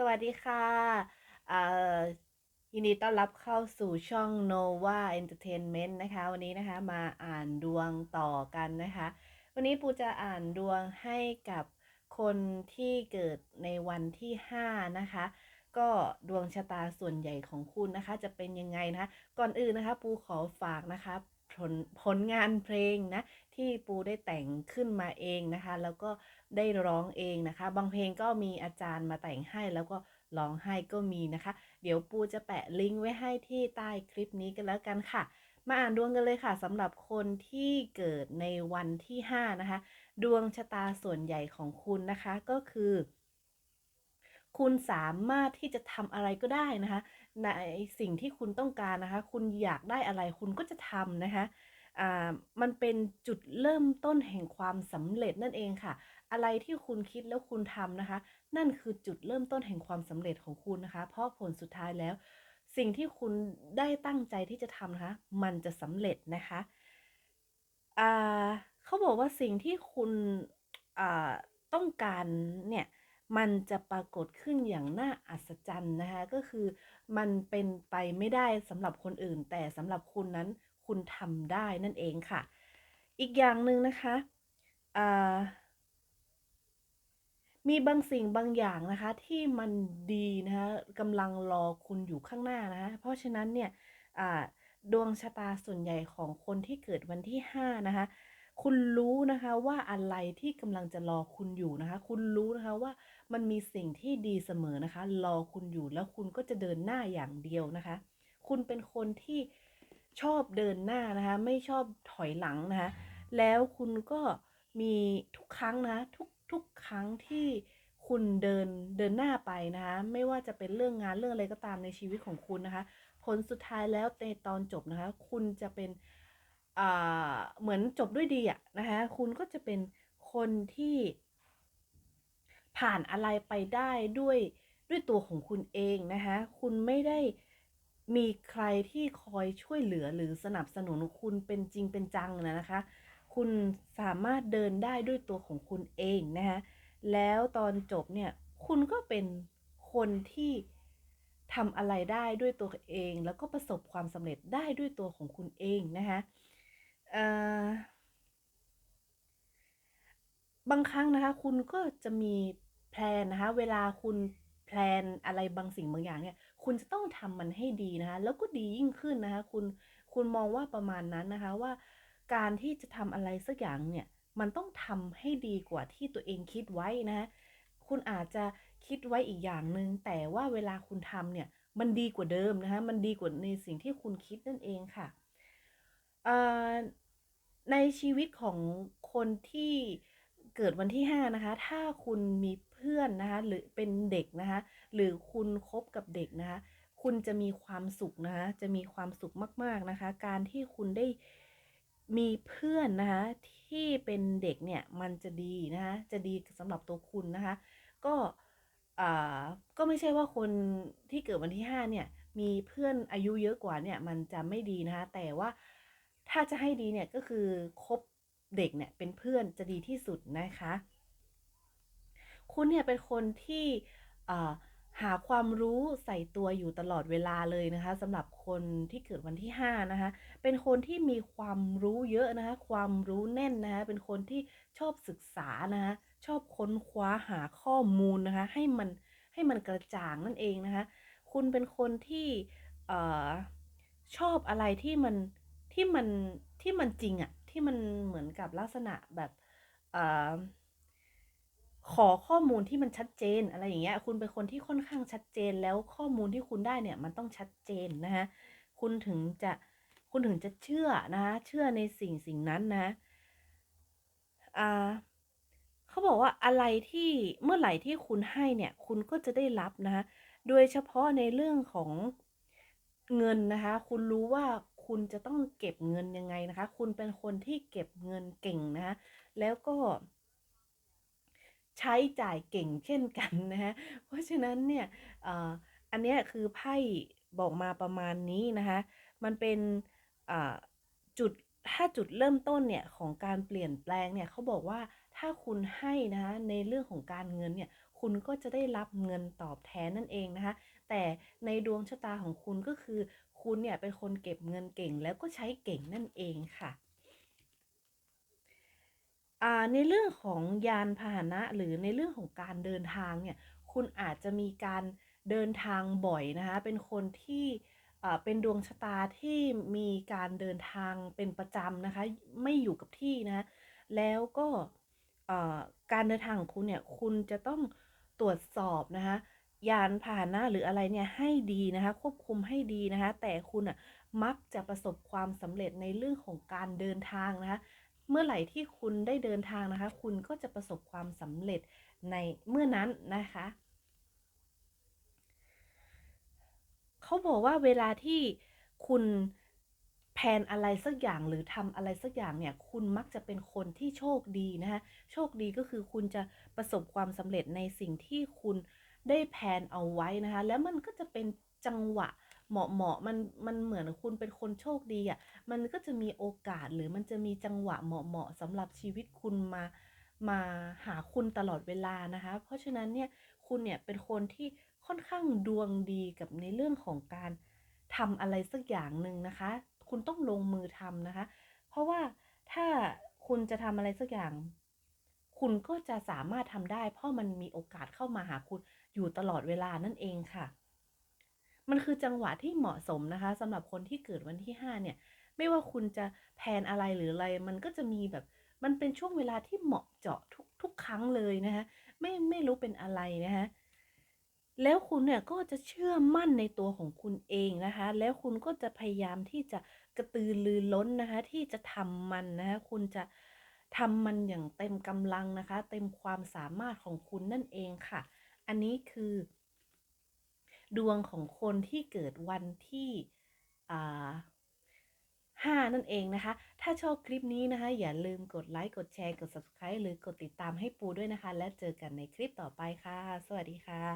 สวัสดีค่ะอ่อยินดีต้อนรับเข้าสู่ช่อง Nova Entertainment นะคะ วันนี้นะคะมาอ่านดวงต่อกันนะคะ วันนี้ปูจะอ่านดวงให้กับคนที่เกิดในวันที่ 5 นะคะ ก็ดวงชะตาส่วนใหญ่ของคุณนะคะ จะเป็นยังไงนะคะ ก่อนอื่นนะคะ ปูขอฝากนะคะผลผลงานเพลงนะที่ปูได้แต่งขึ้นมาเองนะคะ แล้วก็ ได้ร้องเองนะคะ บางเพลงก็มีอาจารย์มาแต่งให้แล้วก็ร้องให้ก็มีนะคะ เดี๋ยวปูจะแปะลิงก์ไว้ให้ที่ใต้คลิปนี้กันแล้วกันค่ะ มาอ่านดวงกันเลยค่ะสำหรับคนที่เกิดในวันที่ 5 นะคะ ดวงชะตาส่วนใหญ่ของคุณนะคะก็คือ คุณสามารถที่จะทำอะไรก็ได้นะคะในสิ่งที่คุณต้องการนะคะ คุณอยากได้อะไรคุณก็จะทำนะคะ มันเป็นจุดเริ่มต้นแห่งความสำเร็จนั่นเองค่ะ อะไรที่คุณคิดแล้วคุณทำนะคะ นั่นคือจุดเริ่มต้นแห่งความสำเร็จของคุณนะคะ เพราะผลสุดท้ายแล้ว สิ่งที่คุณได้ตั้งใจที่จะทำนะคะ มันจะสำเร็จนะคะเขาบอกว่าสิ่งที่คุณต้องการเนี่ยมันจะปรากฏขึ้นอย่างน่าอัศจรรย์นะคะ ก็คือมันเป็นไปไม่ได้สำหรับคนอื่น แต่สำหรับคุณนั้น คุณทำได้นั่นเองค่ะ อีกอย่างหนึ่งนะคะมีบางสิ่งบางอย่างนะคะที่มันดีนะคะกำลังรอคุณอยู่ข้างหน้านะคะเพราะฉะนั้นเนี่ยดวงชะตาส่วนใหญ่ของคนที่เกิดวันที่5นะคะคุณรู้นะคะว่าอะไรที่กำลังจะรอคุณอยู่นะคะ คุณรู้นะคะว่ามันมีสิ่งที่ดีเสมอนะคะ รอคุณอยู่แล้วคุณก็จะเดินหน้าอย่างเดียวนะคะ คุณเป็นคนที่ ชอบเดินหน้านะคะ ไม่ชอบถอยหลังนะคะ แล้วคุณก็มีทุกครั้งนะทุกทุกครั้งที่คุณเดินเดินหน้าไปนะคะ ไม่ว่าจะเป็นเรื่องงานเรื่องอะไรก็ตามในชีวิตของคุณนะคะ ผลสุดท้ายแล้วในตอนจบนะคะ คุณจะเป็นอ่าเหมือนจบด้วยดีอะนะคะ คุณก็จะเป็นคนที่ผ่านอะไรไปได้ด้วยด้วยตัวของคุณเองนะคะ คุณไม่ได้ มีใครที่คอยช่วยเหลือหรือสนับสนุนคุณเป็นจริงเป็นจังนะนะคะ คุณสามารถเดินได้ด้วยตัวของคุณเองนะคะแล้วตอนจบเนี่ยคุณก็เป็นคนที่ทำอะไรได้ด้วยตัวเอง แล้วก็ประสบความสำเร็จได้ด้วยตัวของคุณเองนะคะบางครั้งนะคะ คุณก็จะมีแพลนนะคะ เวลาคุณแพลนอะไรบางสิ่งบางอย่างเนี่ย คุณจะต้องทำมันให้ดีนะคะแล้วก็ดียิ่งขึ้นนะคะคุณคุณมองว่าประมาณนั้นนะคะว่า การที่จะทำอะไรสักอย่างเนี่ยมันต้องทำให้ดีกว่าที่ตัวเองคิดไว้นะคะคุณอาจจะคิดไว้อีกอย่างหนึ่งแต่ว่าเวลาคุณทำเนี่ยมันดีกว่าเดิมนะคะมันดีกว่าในสิ่งที่คุณคิดนั่นเองค่ะในชีวิตของคนที่เกิดวันที่ 5 นะคะ ถ้าคุณมี เพื่อนนะคะหรือเป็นเด็กนะคะหรือคุณคบกับเด็กนะคะคุณจะมีความสุขนะคะจะมีความสุขมากๆนะคะ การที่คุณได้มีเพื่อนนะคะที่เป็นเด็กเนี่ยมันจะดีนะคะจะดีสำหรับตัวคุณนะคะก็อ่าก็ไม่ใช่ว่าคนที่เกิดวันที่5เนี่ยมีเพื่อนอายุเยอะกว่าเนี่ยมันจะไม่ดีนะคะแต่ว่าถ้าจะให้ดีเนี่ยก็คือคบเด็กเนี่ยเป็นเพื่อนจะดีที่สุดนะคะ คุณเนี่ยเป็นคนที่หาความรู้ใส่ตัวอยู่ตลอดเวลาเลยนะคะสำหรับคนที่เกิดวันที่5นะคะเป็นคนที่มีความรู้เยอะนะคะความรู้แน่นนะคะเป็นคนที่ชอบศึกษานะคะชอบค้นคว้าหาข้อมูลนะคะให้มันให้มันกระจ่างนั่นเองนะคะคุณเป็นคนที่ชอบอะไรที่มันที่มันที่มันจริงอะที่มันเหมือนกับลักษณะแบบ ขอข้อมูลที่มันชัดเจนอะไรอย่างเงี้ย คุณเป็นคนที่ค่อนข้างชัดเจนแล้วข้อมูลที่คุณได้เนี่ยมันต้องชัดเจนนะคะคุณถึงจะคุณถึงจะเชื่อนะคะเชื่อในสิ่งสิ่งนั้นนะอ่าเขาบอกว่าอะไรที่เมื่อไหร่ที่คุณให้เนี่ย คุณก็จะได้รับนะคะโดยเฉพาะในเรื่องของเงินนะคะ คุณรู้ว่าคุณจะต้องเก็บเงินยังไงนะคะ คุณเป็นคนที่เก็บเงินเก่งนะคะแล้วก็ ใช้จ่ายเก่งเช่นกันนะคะเพราะฉะนั้นเนี่ยอ่ออันนี้คือไพ่บอกมาประมาณนี้นะคะมันเป็นอ่าจุดถ้าจุดเริ่มต้นเนี่ยของการเปลี่ยนแปลงเนี่ยเขาบอกว่าถ้าคุณให้นะคะในเรื่องของการเงินเนี่ยคุณก็จะได้รับเงินตอบแทนนั่นเองนะคะแต่ในดวงชะตาของคุณก็คือคุณเนี่ยเป็นคนเก็บเงินเก่งแล้วก็ใช้เก่งนั่นเองค่ะ ในเรื่องของยานพาหนะหรือในเรื่องของการเดินทางเนี่ยคุณอาจจะมีการเดินทางบ่อยนะคะเป็นคนที่เป็นดวงชะตาที่มีการเดินทางเป็นประจำนะคะไม่อยู่กับที่นะแล้วก็การเดินทางของคุณเนี่ยคุณจะต้องตรวจสอบนะคะยานพาหนะหรืออะไรเนี่ยให้ดีนะคะควบคุมให้ดีนะคะแต่คุณอะมักจะประสบความสำเร็จในเรื่องของการเดินทางนะคะ เมื่อไหร่ที่คุณได้เดินทางนะคะ คุณก็จะประสบความสำเร็จในเมื่อนั้นนะคะเขาบอกว่าเวลาที่คุณแพนอะไรสักอย่างหรือทำอะไรสักอย่างเนี่ย คุณมักจะเป็นคนที่โชคดีนะคะโชคดีก็คือคุณจะประสบความสำเร็จในสิ่งที่คุณได้แพนเอาไว้นะคะ แล้วมันก็จะเป็นจังหวะ เหมาะเหมาะมันมันเหมือนคุณเป็นคนโชคดีอะ่ะมันก็จะมีโอกาสหรือมันจะมีจังหวะเหมาะเหมาะสำหรับชีวิตคุณมามาหาคุณตลอดเวลานะคะ เพราะฉะนั้นเนี่ยคุณเนี่ยเป็นคนที่ค่อนข้างดวงดีกับในเรื่องของการทำอะไรสักอย่างหนึ่งนะคะ คุณต้องลงมือทำนะคะ เพราะว่าถ้าคุณจะทำอะไรสักอย่าง คุณก็จะสามารถทำได้ เพราะมันมีโอกาสเข้ามาหาคุณอยู่ตลอดเวลานั่นเองค่ะ มันคือจังหวะที่เหมาะสมนะคะสำหรับคนที่เกิดวันที่ 5 เนี่ย ไม่ว่าคุณจะแพนอะไรหรืออะไร มันก็จะมีแบบ มันเป็นช่วงเวลาที่เหมาะเจาะทุกทุกครั้งเลยนะคะไม่ไม่รู้เป็นอะไรนะคะแล้วคุณเนี่ยก็จะเชื่อมั่นในตัวของคุณเองนะคะ แล้วคุณก็จะพยายามที่จะกระตือรือร้นนะคะ ที่จะทำมันนะคะคุณจะทำมันอย่างเต็มกำลังนะคะ เต็มความสามารถของคุณนั่นเองค่ะ อันนี้คือ ดวงของคนที่เกิดวันที่5นั่นเองนะคะ ถ้าชอบคลิปนี้นะคะ อย่าลืมกดไลค์ กดแชร์ กด subscribe หรือกดติดตามให้ปูด้วยนะคะ และเจอกันในคลิปต่อไปค่ะ สวัสดีค่ะ